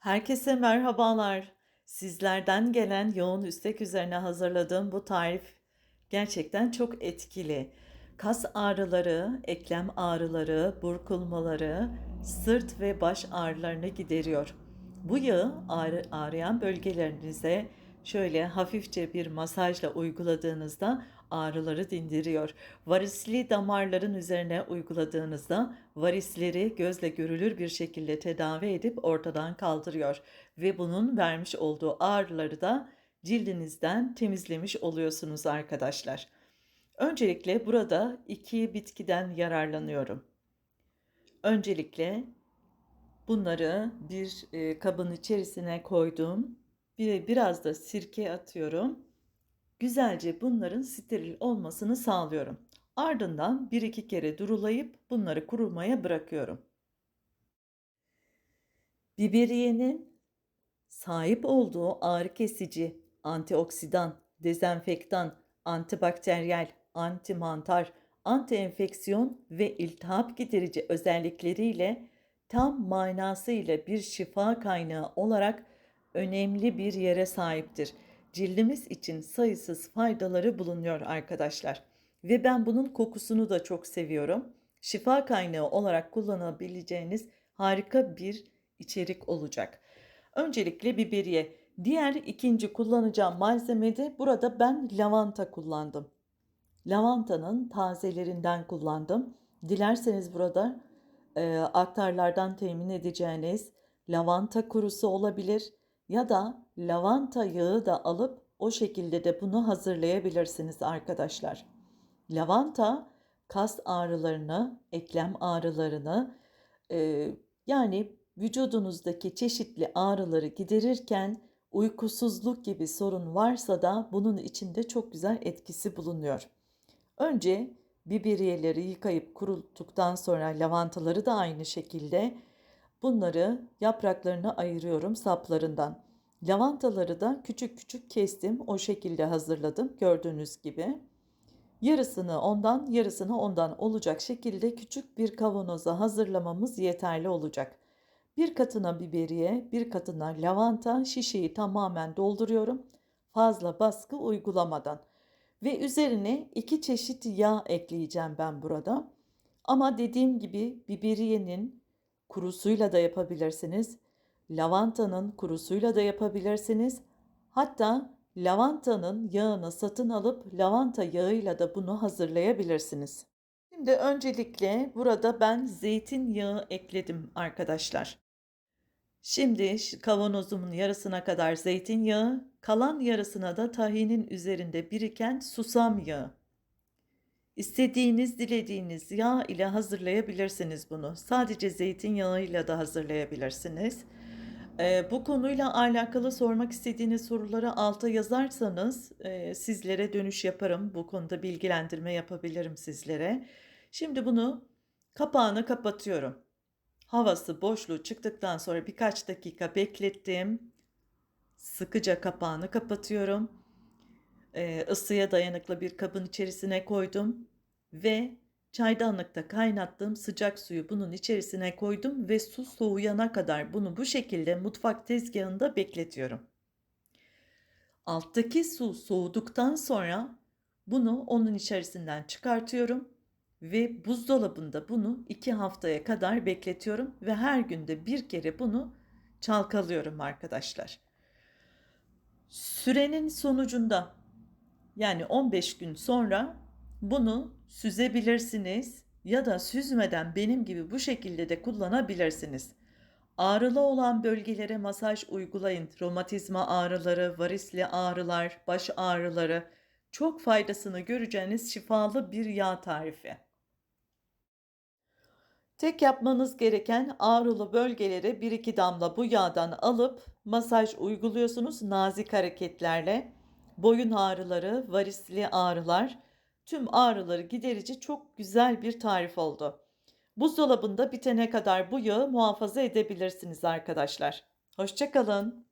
Herkese merhabalar. Sizlerden gelen yoğun istek üzerine hazırladığım bu tarif gerçekten çok etkili. Kas ağrıları, eklem ağrıları, burkulmaları, sırt ve baş ağrılarını gideriyor. Bu yağı ağrı, ağrıyan bölgelerinize şöyle hafifçe bir masajla uyguladığınızda ağrıları dindiriyor. Varisli damarların üzerine uyguladığınızda varisleri gözle görülür bir şekilde tedavi edip ortadan kaldırıyor ve bunun vermiş olduğu ağrıları da cildinizden temizlemiş oluyorsunuz arkadaşlar. Öncelikle burada iki bitkiden yararlanıyorum. Öncelikle bunları bir e, kabın içerisine koydum. Bir, biraz da sirke atıyorum. Güzelce bunların steril olmasını sağlıyorum. Ardından bir iki kere durulayıp bunları kurumaya bırakıyorum. Biberiyenin sahip olduğu ağrı kesici, antioksidan, dezenfektan, antibakteriyel, antimantar, antienfeksiyon ve iltihap giderici özellikleriyle tam manasıyla bir şifa kaynağı olarak önemli bir yere sahiptir. Cildimiz için sayısız faydaları bulunuyor arkadaşlar. Ve ben bunun kokusunu da çok seviyorum. Şifa kaynağı olarak kullanabileceğiniz harika bir içerik olacak. Öncelikle biberiye. Diğer ikinci kullanacağım malzeme de burada ben lavanta kullandım. Lavantanın tazelerinden kullandım. Dilerseniz burada e, aktarlardan temin edeceğiniz lavanta kurusu olabilir ya da lavanta yağı da alıp o şekilde de bunu hazırlayabilirsiniz arkadaşlar. Lavanta kas ağrılarını, eklem ağrılarını e, yani vücudunuzdaki çeşitli ağrıları giderirken uykusuzluk gibi sorun varsa da bunun içinde çok güzel etkisi bulunuyor. Önce biberiyeleri yıkayıp kuruttuktan sonra lavantaları da aynı şekilde bunları yapraklarını ayırıyorum saplarından. Lavantaları da küçük küçük kestim. O şekilde hazırladım gördüğünüz gibi. Yarısını ondan, yarısını ondan olacak şekilde küçük bir kavanoza hazırlamamız yeterli olacak. Bir katına biberiye, bir katına lavanta şişeyi tamamen dolduruyorum. Fazla baskı uygulamadan. Ve üzerine iki çeşit yağ ekleyeceğim ben burada. Ama dediğim gibi biberiyenin kurusuyla da yapabilirsiniz. Lavantanın kurusuyla da yapabilirsiniz. Hatta lavantanın yağını satın alıp lavanta yağıyla da bunu hazırlayabilirsiniz. Şimdi öncelikle burada ben zeytinyağı ekledim arkadaşlar. Şimdi kavanozumun yarısına kadar zeytinyağı, kalan yarısına da tahinin üzerinde biriken susam yağı. İstediğiniz, dilediğiniz yağ ile hazırlayabilirsiniz bunu. Sadece zeytinyağıyla da hazırlayabilirsiniz. Ee, bu konuyla alakalı sormak istediğiniz soruları alta yazarsanız e, sizlere dönüş yaparım. Bu konuda bilgilendirme yapabilirim sizlere. Şimdi bunu kapağını kapatıyorum. Havası boşluğu çıktıktan sonra birkaç dakika beklettim. Sıkıca kapağını kapatıyorum. Ee, ısıya dayanıklı bir kabın içerisine koydum ve çaydanlıkta kaynattığım sıcak suyu bunun içerisine koydum ve su soğuyana kadar bunu bu şekilde mutfak tezgahında bekletiyorum. Alttaki su soğuduktan sonra bunu onun içerisinden çıkartıyorum ve buzdolabında bunu iki haftaya kadar bekletiyorum ve her günde bir kere bunu çalkalıyorum arkadaşlar. Sürenin sonucunda yani 15 gün sonra bunu süzebilirsiniz ya da süzmeden benim gibi bu şekilde de kullanabilirsiniz. Ağrılı olan bölgelere masaj uygulayın. Romatizma ağrıları, varisli ağrılar, baş ağrıları çok faydasını göreceğiniz şifalı bir yağ tarifi. Tek yapmanız gereken ağrılı bölgelere 1-2 damla bu yağdan alıp masaj uyguluyorsunuz nazik hareketlerle. Boyun ağrıları, varisli ağrılar, tüm ağrıları giderici çok güzel bir tarif oldu. Buzdolabında bitene kadar bu yağı muhafaza edebilirsiniz arkadaşlar. Hoşçakalın.